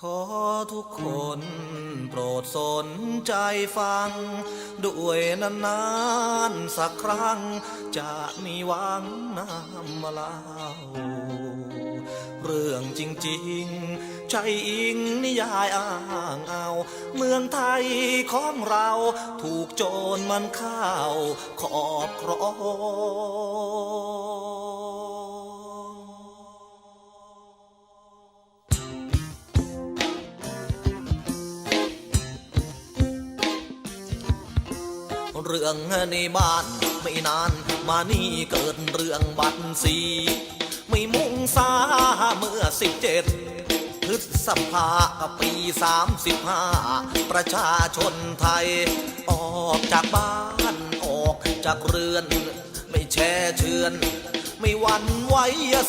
ขอทุกคนโปรดสนใจฟัง ด้วยนานๆสักครั้ง จะมีหวังนำมาเล่า เรื่องจริงๆใช่อิงนิยายอ้างเอา เมืองไทยของเราถูกโจรมันเข้าขอบครอง เรื่องในบ้านไม่นานมานี่เกิดเรื่องบัตรสีไม่มุ่งสาเมื่อสิบเจ็ดพฤษภาปีสามสิบห้าประชาชนไทย ออกจากบ้านออกจากเรือน ไม่แช่เชือน ไม่หวันไหว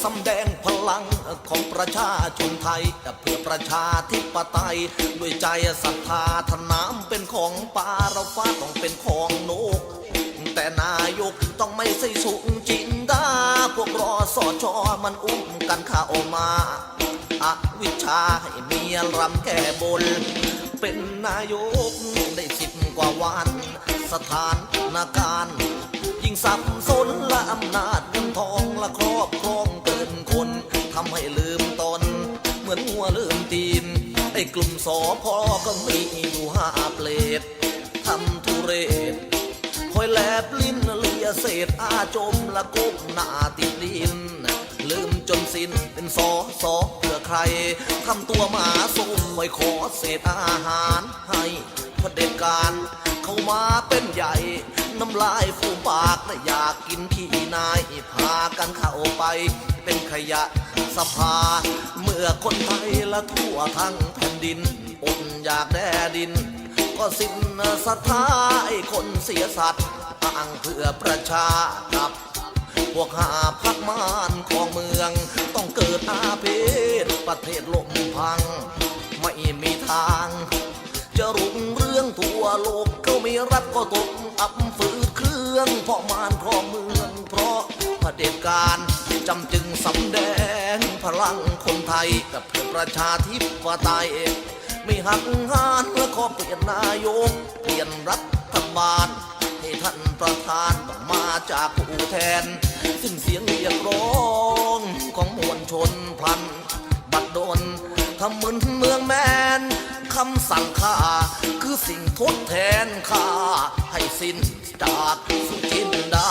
สำแดงพลังของประชาชนไทย เพื่อประชาธิปไตย ด้วยใจศรัทธาทน้ำเป็นของป่าเราฟ้าต้องเป็นของนก แต่นายกต้องไม่ใส่สุงจินดา พวกรอสอชอมันอุ้มกันข้าออกมาอวิชาให้เมียรำแก้บน เป็นนายกได้สิบกว่าวัน สถานนาการยิ่งสับสนและอำนาจเงินทองและครอบครองเกินคนทำให้ลืมตน เหมือนหัวลืมตีน ไอ้กลุ่มสอพอก็มีอยู่ห้าเปลดทำทุเรศคอยแลบลิ้นเลียเศษอาจมละก้มหน้าติดดินลืมจนสิ้นเป็นสอสอเพื่อใครทำตัวหมาสู้คอยขอเศษอาหารให้พเด็จการ เข้ามาเป็นใหญ่ น้ำลายฟูปากและอยากกินขี้นายพากันเข้าไป เป็นขยะสภา เมื่อคนไทยละทั่วทั้งแผ่นดินอดอยากแด่ดิน ก็สิ้นศรัทธาไอ้คนเสียสัตว์อ้างเพื่อประชากับพวกหาพักมา กเขาไม่รับก็ตกอับฝืดเครื่องเพราะมานครองเมือง เพราะเผด็จการจำจึงสำแดงพลังคนไทยกับเพื่อประชาธิปไตยไม่หักหานและขอเปลี่ยนนายก เปลี่ยนรัฐบาลให้ท่านประธานต้องมาจากผู้แทน ซึ่งเสียงเรียกร้องของมวลชนพลัน บัดดลทำเหมือนเมืองแมน คำสั่งข้าคือสิ่งทดแทนข้าให้สิ้นจากสุจินดา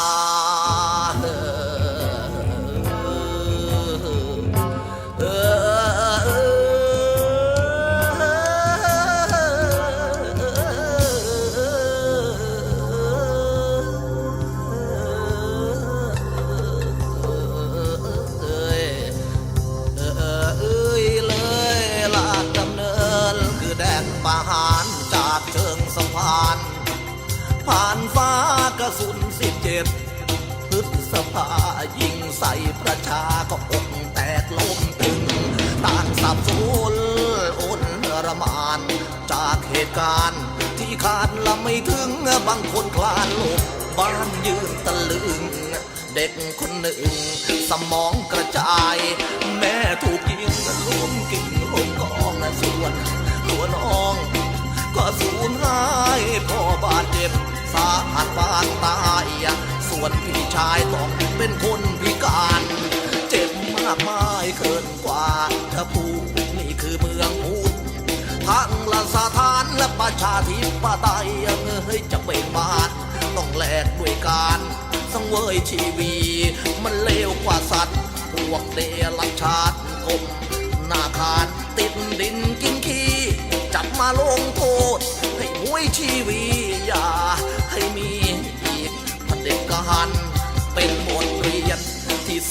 สุนสิบเจ็ดพฤษภายิงใส่ประชาก็อกแตกล้มตึงต่างสับสนอนระมาน จากเหตุการณ์ที่คาดละไม่ถึงบางคนคลานหลบบ้านยืนตะลึง เด็กคนหนึ่ง สมองกระจาย แม่ถูกยิงล้มกิ่งลงกองส่วน วนพี่ชายต้องเป็นคนพิการ เจ็บมากมายเกินกว่าจะพูดนี่คือเมืองพูดทั้งละสถานและประชาธิปไตยเฮ้ยจะเป็นบ้านต้องแลกด้วยการสังเวยชีวี มันเลวกว่าสัตว์ พวกเดรัจฉานกมหน้าคานติดดินกินขี้จับมาลงโทษให้มวยชีวีอย่า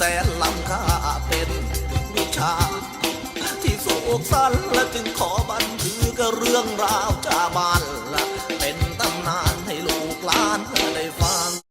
แสนล้ำค่าเป็นวิชา ที่โศกสันและจึงขอบันทึกเรื่องราวจาบ้าน